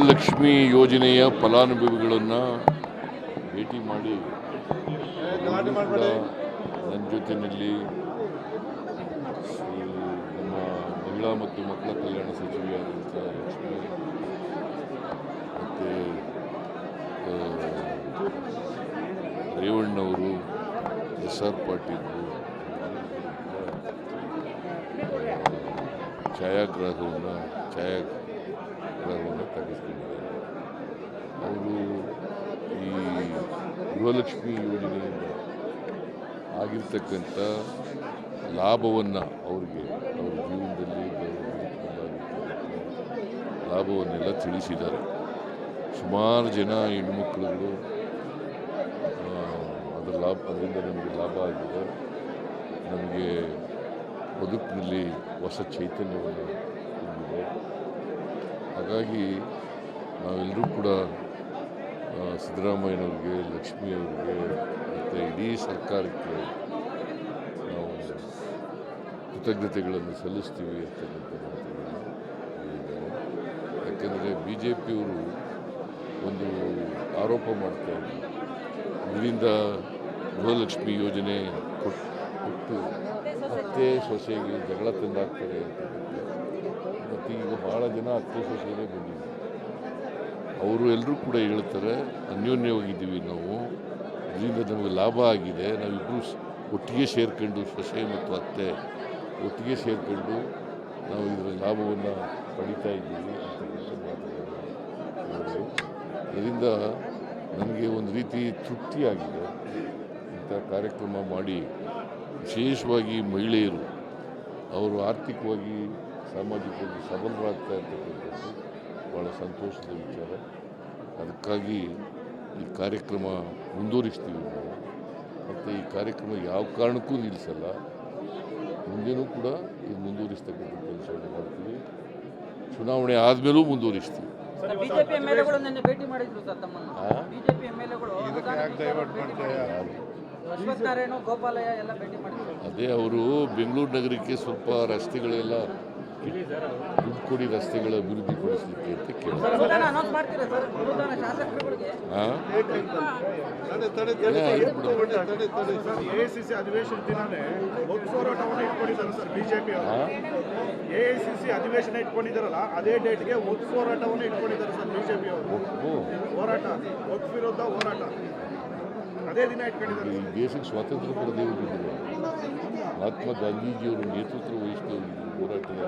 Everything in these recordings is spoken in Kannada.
ಗೃಹಲಕ್ಷ್ಮಿ ಯೋಜನೆಯ ಫಲಾನುಭವಿಗಳನ್ನು ಭೇಟಿ ಮಾಡಿ. ನನ್ನ ಜೊತೆಯಲ್ಲಿ ನಮ್ಮ ಮಹಿಳಾ ಮತ್ತು ಮಕ್ಕಳ ಕಲ್ಯಾಣ ಸಚಿವೆಯಾದಂಥ ಲಕ್ಷ್ಮಿ ಮತ್ತು ರೇವಣ್ಣವರು ಎಸ್ ಆರ್ ಪಾಟೀಲ್ ಛಾಯಾಗ್ರಾಹವನ್ನು ಛಾಯಾಗ್ರಾಹವನ್ನು ತೆಗೆದುಕೊಂಡಿದ್ದಾರೆ ಅವರು ಈ ಗೃಹಲಕ್ಷ್ಮಿ ಯೋಜನೆಯಿಂದ ಆಗಿರ್ತಕ್ಕಂಥ ಲಾಭವನ್ನು ಅವರಿಗೆ, ಅವ್ರ ಜೀವನದಲ್ಲಿ ಲಾಭವನ್ನೆಲ್ಲ ತಿಳಿಸಿದ್ದಾರೆ. ಸುಮಾರು ಜನ ಹೆಣ್ಮಕ್ಳುಗಳು ಅದರ ಲಾಭ, ಅದರಿಂದ ನಮಗೆ ಲಾಭ ಆಗಿದೆ. ನಮಗೆ ಬದುಕಿನಲ್ಲಿ ಹೊಸ ಚೈತನ್ಯವನ್ನು ತುಂಬಿದೆ. ಹಾಗಾಗಿ ನಾವೆಲ್ಲರೂ ಕೂಡ ಸಿದ್ದರಾಮಯ್ಯನವ್ರಿಗೆ, ಲಕ್ಷ್ಮಿಯವ್ರಿಗೆ, ಮತ್ತು ಇಡೀ ಸರ್ಕಾರಕ್ಕೆ ನಾವು ಕೃತಜ್ಞತೆಗಳನ್ನು ಸಲ್ಲಿಸ್ತೀವಿ ಅಂತಕ್ಕಂಥ ಮಾತುಗಳನ್ನು ಹೇಳಿದ್ದಾರೆ ಯಾಕೆಂದರೆ ಬಿ ಜೆ ಪಿಯವರು ಒಂದು ಆರೋಪ ಮಾಡ್ತಾ ಇದರಿಂದ ಗೃಹಲಕ್ಷ್ಮಿ ಯೋಜನೆ ಕೊಟ್ಟು ಕೊಟ್ಟು ಅತ್ತೆ ಸೊಸೆಗೆ ಜಗಳ ತಂದಾಗ್ತಾರೆ ಅಂತಕ್ಕಂಥ ಮತ್ತು ಈಗ ಭಾಳ ಜನ ಅತ್ತೆ ಸೊಸೆನೇ ಬಂದಿದ್ದಾರೆ. ಅವರು ಎಲ್ಲರೂ ಕೂಡ ಹೇಳ್ತಾರೆ, ಅನ್ಯೋನ್ಯವಾಗಿದ್ದೀವಿ ನಾವು. ಇದರಿಂದ ನಮಗೆ ಲಾಭ ಆಗಿದೆ. ನಾವಿಬ್ಬರು ಒಟ್ಟಿಗೆ ಸೇರ್ಕೊಂಡು ಸೊಸೆ ಮತ್ತು ಅತ್ತೆ, ಒಟ್ಟಿಗೆ ಸೇರ್ಕೊಂಡು ನಾವು ಇದರ ಲಾಭವನ್ನು ಪಡಿತಾ ಇದ್ದೀವಿ ಇದರಿಂದ ನನಗೆ ಒಂದು ರೀತಿ ತೃಪ್ತಿಯಾಗಿದೆ. ಇಂಥ ಕಾರ್ಯಕ್ರಮ ಮಾಡಿ ವಿಶೇಷವಾಗಿ ಮಹಿಳೆಯರು, ಅವರು ಆರ್ಥಿಕವಾಗಿ ಸಾಮಾಜಿಕವಾಗಿ ಸಬಲರಾಗ್ತಾ ಇರ್ತಕ್ಕಂಥದ್ದು ಭಾಳ ಸಂತೋಷದ ವಿಚಾರ. ಅದಕ್ಕಾಗಿ ಈ ಕಾರ್ಯಕ್ರಮ ಮುಂದುವರಿಸ್ತೀವಿ ನಾವು. ಮತ್ತು ಈ ಕಾರ್ಯಕ್ರಮ ಯಾವ ಕಾರಣಕ್ಕೂ ನಿಲ್ಲಿಸಲ್ಲ. ಮುಂದೆನೂ ಕೂಡ ಇದು ಮುಂದುವರಿಸ್ತಕ್ಕಂಥ ಕೆಲಸವನ್ನು ಮಾಡ್ತೀವಿ. ಚುನಾವಣೆ ಆದಮೇಲೂ ಮುಂದುವರಿಸ್ತೀವಿ. ಅದೇ ಅವರು ಬೆಂಗಳೂರು ನಗರಕ್ಕೆ ಸ್ವಲ್ಪ ರಸ್ತೆಗಳೆಲ್ಲ ದುಡ್ಡು ಕೊಡಿ ರಸ್ತೆಗಳ ಅಭಿವೃದ್ಧಿ ಪಡಿಸಲಿಕ್ಕೆ ಅಂತ ಎಐಸಿಸಿ ಅಧಿವೇಶನ ದಿನಾನೇ ಒಂದು ಹೋರಾಟವನ್ನು ಇಟ್ಕೊಂಡಿದ್ದಾರೆ ಸರ್ ಬಿಜೆಪಿ ಎಐಸಿಸಿ ಅಧಿವೇಶನ ಇಟ್ಕೊಂಡಿದ್ದಾರಲ್ಲ ಅದೇ ಡೇಟ್ಗೆ ಒತ್ತು ಹೋರಾಟವನ್ನು ಇಟ್ಕೊಂಡಿದ್ದಾರೆ ಸರ್ ಬಿಜೆಪಿ ಅವರು. ಓ ಹೋರಾಟ ಒತ್ತು ವಿರುದ್ಧ ಹೋರಾಟ. ಅದೇ ದಿನ ಇಟ್ಕೊಂಡಿದ್ದಾರೆ ದೇಶಕ್ಕೆ ಸ್ವಾತಂತ್ರ್ಯ ಪಡೆದೇ ಹೋಗಿದ್ದರು? ಮಹಾತ್ಮ ಗಾಂಧೀಜಿಯವರು ನೇತೃತ್ವ ವಹಿಸಿದ ಹೋರಾಟದ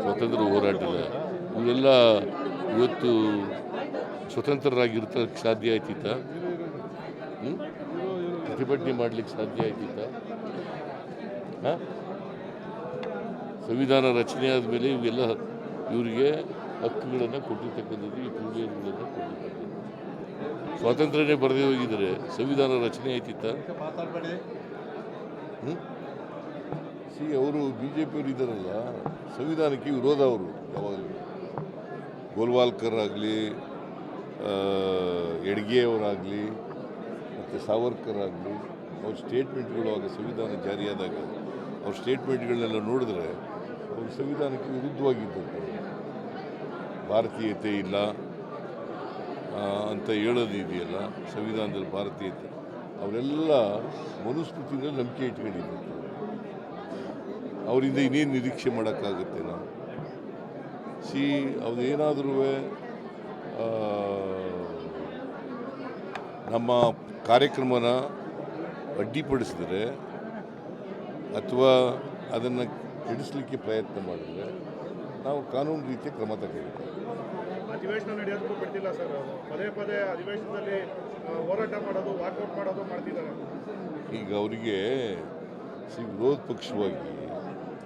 ಸ್ವಾತಂತ್ರ್ಯ ಹೋರಾಟದ ಇವೆಲ್ಲ ಇವತ್ತು ಸ್ವತಂತ್ರರಾಗಿರ್ತಕ್ಕೆ ಸಾಧ್ಯ ಆಯ್ತಿತ್ತ? ಪ್ರತಿಭಟನೆ ಮಾಡ್ಲಿಕ್ಕೆ ಸಾಧ್ಯ ಆಯ್ತಿತ್ತ? ಸಂವಿಧಾನ ರಚನೆ ಆದಮೇಲೆ ಇವೆಲ್ಲ ಇವರಿಗೆ ಹಕ್ಕುಗಳನ್ನು ಕೊಟ್ಟಿರ್ತಕ್ಕಂಥದ್ದು, ಈ ಪ್ರಿವಿಲೇಜ್ಗಳನ್ನು ಕೊಟ್ಟಿರ್ತಕ್ಕಂಥದ್ದು. ಸ್ವಾತಂತ್ರ್ಯನೇ ಬರದೇ ಹೋಗಿದರೆ ಸಂವಿಧಾನ ರಚನೆ ಆಯ್ತಿತ್ತ? ಹ್ಞೂ ಸಿ, ಅವರು ಬಿ ಜೆ ಪಿಯವರು ಇದ್ದಾರಲ್ಲ, ಸಂವಿಧಾನಕ್ಕೆ ವಿರೋಧ ಅವರು ಯಾವಾಗಲೂ. ಗೋಲ್ವಾಲ್ಕರ್ ಆಗಲಿ ಎಡ್ಗೆಯವರಾಗಲಿ, ಮತ್ತು ಸಾವರ್ಕರ್ ಆಗಲಿ, ಅವ್ರ ಸ್ಟೇಟ್ಮೆಂಟ್ಗಳು ಆಗ ಸಂವಿಧಾನ ಜಾರಿಯಾದಾಗ, ಅವ್ರ ಸ್ಟೇಟ್ಮೆಂಟ್ಗಳನ್ನೆಲ್ಲ ನೋಡಿದ್ರೆ ಅವರು ಸಂವಿಧಾನಕ್ಕೆ ವಿರುದ್ಧವಾಗಿದ್ದಂತೆ. ಭಾರತೀಯತೆ ಇಲ್ಲ ಅಂತ ಹೇಳೋದು ಇದೆಯಲ್ಲ, ಸಂವಿಧಾನದಲ್ಲಿ ಭಾರತೀಯತೆ. ಅವರೆಲ್ಲ ಮನುಸ್ಮೃತಿನಲ್ಲಿ ನಂಬಿಕೆ ಇಟ್ಕೊಂಡಿದ್ದಾರೆ ಅವರಿಂದ ಇನ್ನೇನು ನಿರೀಕ್ಷೆ ಮಾಡೋಕ್ಕಾಗುತ್ತೆ ನಾವು? ಸಿ ಅದೇನಾದ್ರೂ ನಮ್ಮ ಕಾರ್ಯಕ್ರಮನ ಅಡ್ಡಿಪಡಿಸಿದ್ರೆ ಅಥವಾ ಅದನ್ನು ಕೆಡಿಸಲಿಕ್ಕೆ ಪ್ರಯತ್ನ ಮಾಡಿದ್ರೆ ನಾವು ಕಾನೂನು ರೀತಿಯ ಕ್ರಮ ತಗೋಬೇಕು ಅಧಿವೇಶನ ನಡೆಯೋದಕ್ಕೂ ಬಿಡ್ತಿಲ್ಲ ಸರ್ ಪದೇ ಪದೇ ಅಧಿವೇಶನದಲ್ಲಿ ಹೋರಾಟ ಮಾಡೋದು ವಾಕೌಟ್ ಮಾಡೋದು ಮಾಡ್ತಿದ್ದಾರೆ. ಈಗ ಅವರಿಗೆ ಸಿ ವಿರೋಧ ಪಕ್ಷವಾಗಿ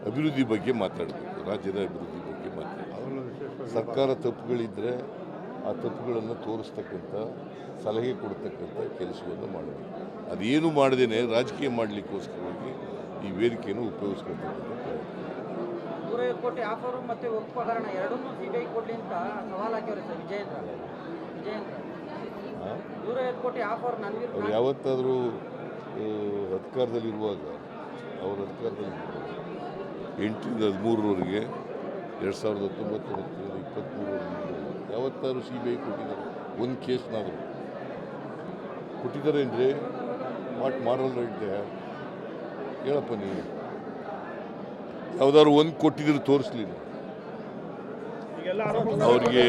ಅಭಿವೃದ್ಧಿ ಬಗ್ಗೆ ಮಾತಾಡಬೇಕು ರಾಜ್ಯದ ಅಭಿವೃದ್ಧಿ ಬಗ್ಗೆ ಮಾತಾಡಬೇಕು. ಸರ್ಕಾರ ತಪ್ಪುಗಳಿದ್ದರೆ ಆ ತಪ್ಪುಗಳನ್ನು ತೋರಿಸ್ತಕ್ಕಂಥ ಸಲಹೆ ಕೊಡ್ತಕ್ಕಂಥ ಕೆಲಸವನ್ನು ಮಾಡಬೇಕು. ಅದೇನು ಮಾಡದೇನೆ ರಾಜಕೀಯ ಮಾಡಲಿಕ್ಕೋಸ್ಕರವಾಗಿ ಈ ವೇದಿಕೆಯನ್ನು ಉಪಯೋಗಿಸ್ಕೊಳ್ತಕ್ಕಂಥ ಪ್ರಯತ್ನ. ನೂರೈವತ್ತು ಕೋಟಿ ಆಫರು ಮತ್ತೆ ಉಪಕರಣ ಎರಡನ್ನೂ ಸಿಬಿಐ ಕೊಡ್ಲಿ ಅಂತ ಸವಾಲ್ ಹಾಕ್ಯವ್ರೆ ಸರ್ ವಿಜಯೇಂದ್ರ ವಿಜಯೇಂದ್ರ ಹಾಂ ನೂರೈವತ್ತು ಕೋಟಿ ಆಫರ್ ನನ್ಗೆ ಅವ್ರು ಯಾವತ್ತಾದರೂ ಅಧಿಕಾರದಲ್ಲಿರುವಾಗ ಅವ್ರ ಅಧಿಕಾರದಲ್ಲಿ ಎಂಟರಿಂದ ಹದಿಮೂರರವರೆಗೆ ಎರಡು ಸಾವಿರದ ಹತ್ತೊಂಬತ್ತು ಇಪ್ಪತ್ತ್ಮೂರವರೆಗೆ ಯಾವತ್ತಾರು ಸಿ ಬಿ ಐ ಕೊಟ್ಟಿದ್ದಾರೆ. ಒಂದು ಕೇಸ್ನಾದರೂ. ಕೊಟ್ಟಿದ್ದಾರೆ ಅಂದರೆ ವಾಟ್ ಮಾಡಲ್ ರೈಟ್ ದೇ ಹೇಳಪ್ಪ ನೀವು ಯಾವುದಾದ್ರು ಒಂದು ಕೊಟ್ಟಿದ್ರೆ ತೋರಿಸ್ಲಿಲ್ಲ ಅವ್ರಿಗೆ